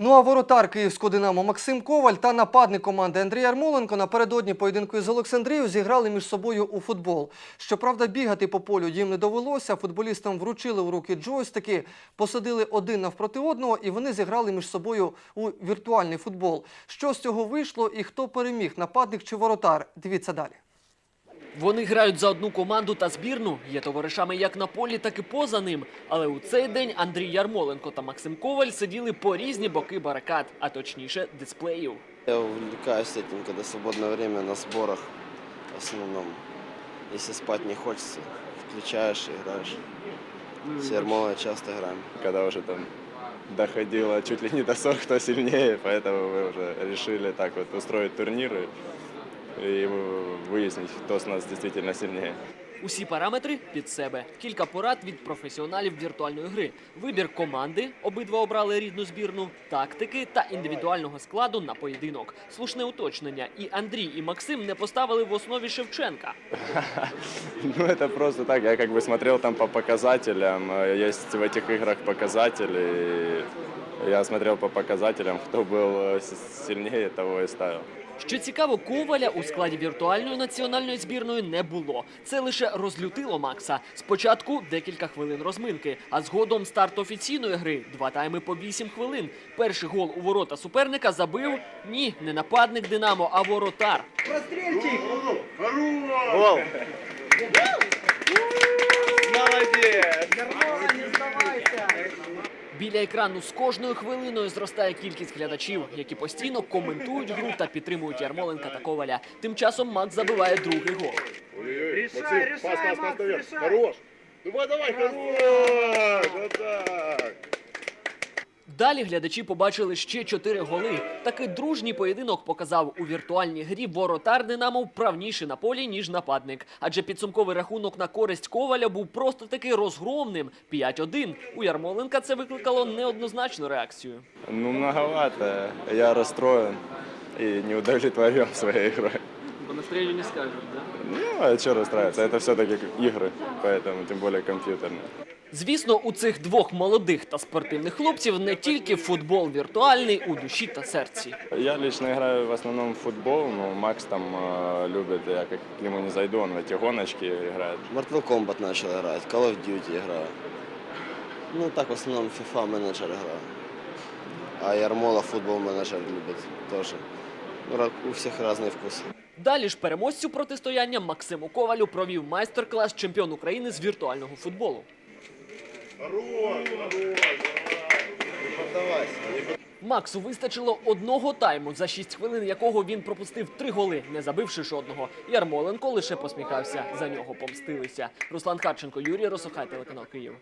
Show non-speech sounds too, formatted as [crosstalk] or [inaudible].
Ну а воротар київського динамо Максим Коваль та нападник команди Андрій Ярмоленко напередодні поєдинку із Олександрією зіграли між собою у футбол. Щоправда, бігати по полю їм не довелося. Футболістам вручили у руки джойстики, посадили один навпроти одного, і вони зіграли між собою у віртуальний футбол. Що з цього вийшло і хто переміг, нападник чи воротар? Дивіться далі. Вони грають за одну команду та збірну, є товаришами як на полі, так і поза ним. Але у цей день Андрій Ярмоленко та Максим Коваль сиділи по різні боки барикад, а точніше дисплеїв. Я увлекаюсь этим, когда свободное время на сборах в основном. Если спать не хочется, включаешь и играешь. С Ермолой часто играем. когда уже там доходило чуть ли не до 40, кто сильнее, поэтому мы уже решили так вот устроить турниры и выяснить, кто с нас действительно сильнее. Усі параметри під себе. Кілька порад від професіоналів віртуальної гри. Вибір команди, обидва обрали рідну збірну, тактики та індивідуального складу на поєдинок. Слушне уточнення. І Андрій, і Максим не поставили в основі Шевченка. [laughs] Ну, это просто так, я как бы смотрел там по показателям, э, есть в этих играх показатели, и я смотрел по показателям, кто был э, с- сильнее, того и ставил. Що цікаво, коваля у складі віртуальної національної збірної не було. Це лише розлютило Макса. Спочатку декілька хвилин розминки, а згодом старт офіційної гри два тайми по 8 хвилин. Перший гол у ворота суперника забив ні, не нападник Динамо, а воротар. Біля екрану з кожною хвилиною зростає кількість глядачів, які постійно коментують гру та підтримують Ярмоленка та Коваля. Тим часом Макс забиває другий гол. Рішай, рішай, Макс, рішай. Хорош. Давай, давай, хорош. Вот так. Далі глядачі побачили ще чотири голи. Такий дружній поєдинок показав у віртуальній грі воротар Динамо вправніший на полі, ніж нападник. Адже підсумковий рахунок на користь Коваля був просто таки розгромним 5-1. У Ярмоленка це викликало неоднозначну реакцію. Ну, многовато, я расстроен и не удовлетворен своей игрой. По настроєнню не скажеш, да? Ну, а что расстраиваться, это все-таки игры, поэтому тем более компьютерные. Звісно, у цих двох молодих та спортивних хлопців не тільки футбол віртуальний у душі та серці. Я лично играю в основном в футбол, но Макс там э, любит, я как к нему не зайду, он в эти гоночки играет. Mortal Kombat начал играть, Call of Duty играю. Ну так в основном FIFA менеджер играю. А Ярмола футбол менеджер любит тоже. Ну, ра- у всех разные вкусы. Далі ж переможцю протистояння Максиму Ковалю провів майстер-клас чемпіон України з віртуального футболу. Максу вистачило одного тайму, за 6 хвилин якого він пропустив три голи, не забивши жодного. Ярмоленко лише посміхався. За нього помстилися. Руслан Харченко, Юрій Росохай, телеканал Київ.